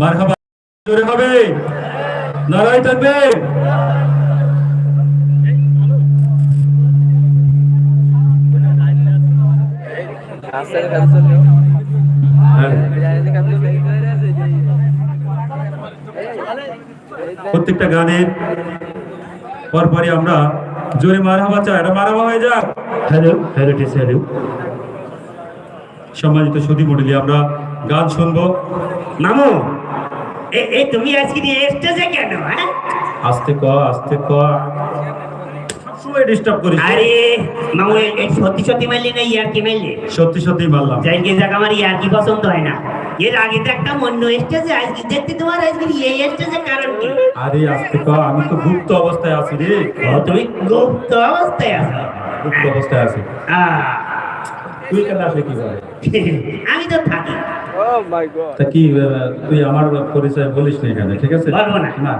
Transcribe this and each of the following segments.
মারহাবা জোরে হবে। নারায় থাকবে। প্রত্যেকটা গানের পরপরই আমরা জোরে মারহাবা চাই। এটা মারহাবা হয়ে যাক। হ্যালো হ্যালো টিস হ্যালো সম্মানিত সুদী মন্ডলী আমরা গান শুনব? মামু এ এ তুমি আজকে স্টেজে কেন হ্যাঁ? আস্তে ক আস্তে ক। সবসময় ডিস্টার্ব করিস। আরে মামু এ- এ সত্যি সত্যি মারলি না ইয়ার কি মারলি? সত্যি সত্যি মারলাম। যাই গিয়ে যাক আমার ইয়ার কি পছন্দ হয় না। এর আগে তো একটা অন্য স্টেজে আজকে দেখতে তোমার আজকে এই স্টেজে কারণ কি? আরে আস্তে ক আমি তো গুপ্ত অবস্থায় আছি রে। তুমি গুপ্ত অবস্থায় আছো? গুপ্ত অবস্থায় আছি। আহ, তুই কেন আসলে কি করে আমি তো থাকি। তা কি তুই আমার পরিচয় বলিস না এখানে ঠিক আছে? বলব না। না।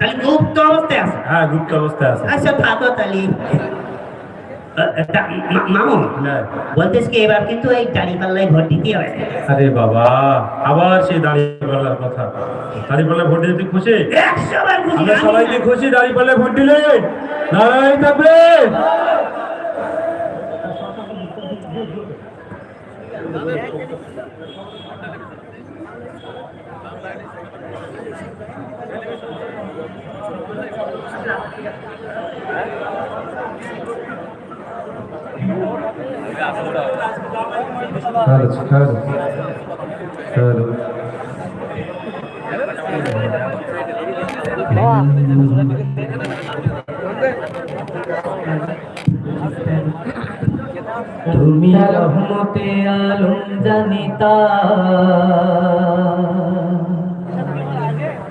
তাহলে গুপ্ত অবস্থায় আছো। হ্যাঁ গুপ্ত অবস্থায় আছে। আচ্ছা থাকো তাহলে। আহ, তা, মা- মামু হ্যাঁ। বলতেছ কি এবার কিন্তু এই দাড়ি ভোট দিতে হবে। আরে বাবা আবার সেই দাঁড়িয়ে কথা। দাঁড়িয়ে ভোট দিতে খুশি? আমরা আমি সবাইকে খুশি দাঁড়িয়ে ভোট দিলে? নারায়ণ থাকবে। হ্যালো হ্যালো হ্যালো তুমি রহমতে আলম জানিতা।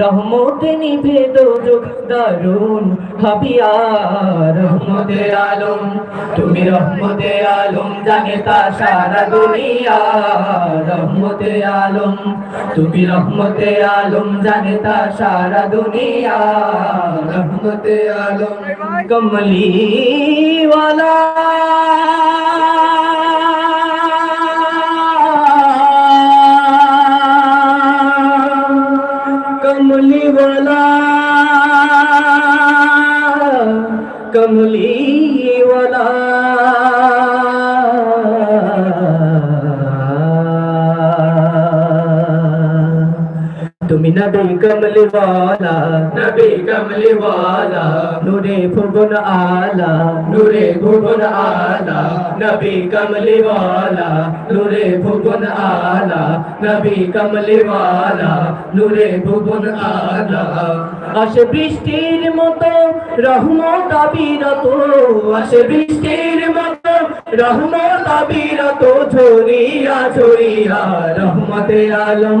রহমতে নিভে দোজক দারুণ হাবিয়া। রহমতে আলম, তুমি রহমতে আলম জানেতা সারা দুনিয়া। রহমতে আলম, তুমি রহমতে আলম জানেতা সারা দুনিয়া। রহমতে আলম কমলি ওয়ালা కనులే তুমি নবী কমলি ওয়ালা নবী কমলি ওয়ালা নূরে ফুবন আলা নূরে ফুবন আলা নবী কমলি ওয়ালা নূরে ফুবন আলা নবী কমলি ওয়ালা নূরে ফুবন আলা আসে বৃষ্টির মতো রহমত আবিরত আসে বৃষ্টির মতো রহমত আবিরত ঝরিয়া ঝরিয়া রহমতে আলম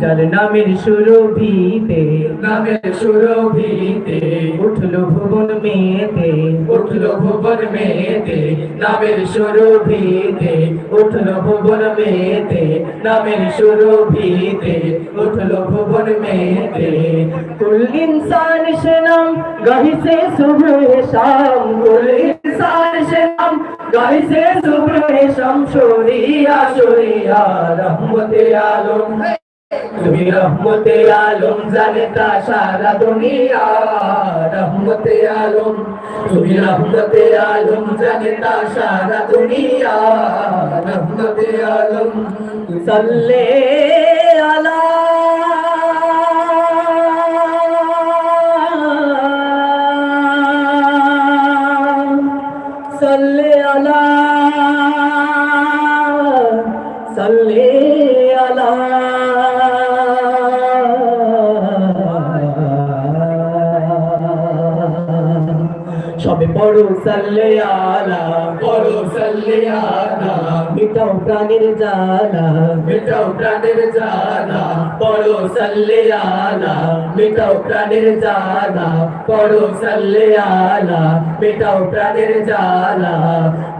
যার নামের সুরভিতে নামের সুরভিতে উঠল ভুবন মেতে উঠল ভুবন মেতে নামের সুরভিতে উঠল ভুবন মেতে নামের সুরভিতে উঠল ভুবন মেতে কুল ইনসান সে নাম গাহি সে শাম। কুল ইনসান সে নাম গাহি সে শাম। শরিয়া শরিয়া রহমতে আলম। তুমি রহমতে আলম জানেতা সারা দুনিয়া, রহমতে আলম। তুমি রহমতে আলম জানেতা সারা দুনিয়া, রহমতে আলম। সাল্লে আলা। সাল্লে আলা। সাল্লে আলা। সবে পড়ো সাল্লে আলা পড়ো সাল্লে আলা। মিটাও প্রাণের জ্বালা মিটাও প্রাণের জ্বালা পড়ো সাল্লে আলা। মিটাও প্রাণের জ্বালা পড়ো সাল্লে আলা। মিটাও প্রাণের জ্বালা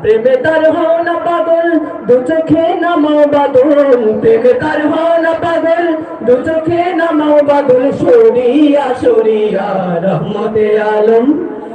প্রেমে তার হও না পাগল দু চোখে নামাও বাদল। প্রেমে তার হও না পাগল দু চোখে নামাও বাদল। সরিয়া সরিয়া রহমতে আলম।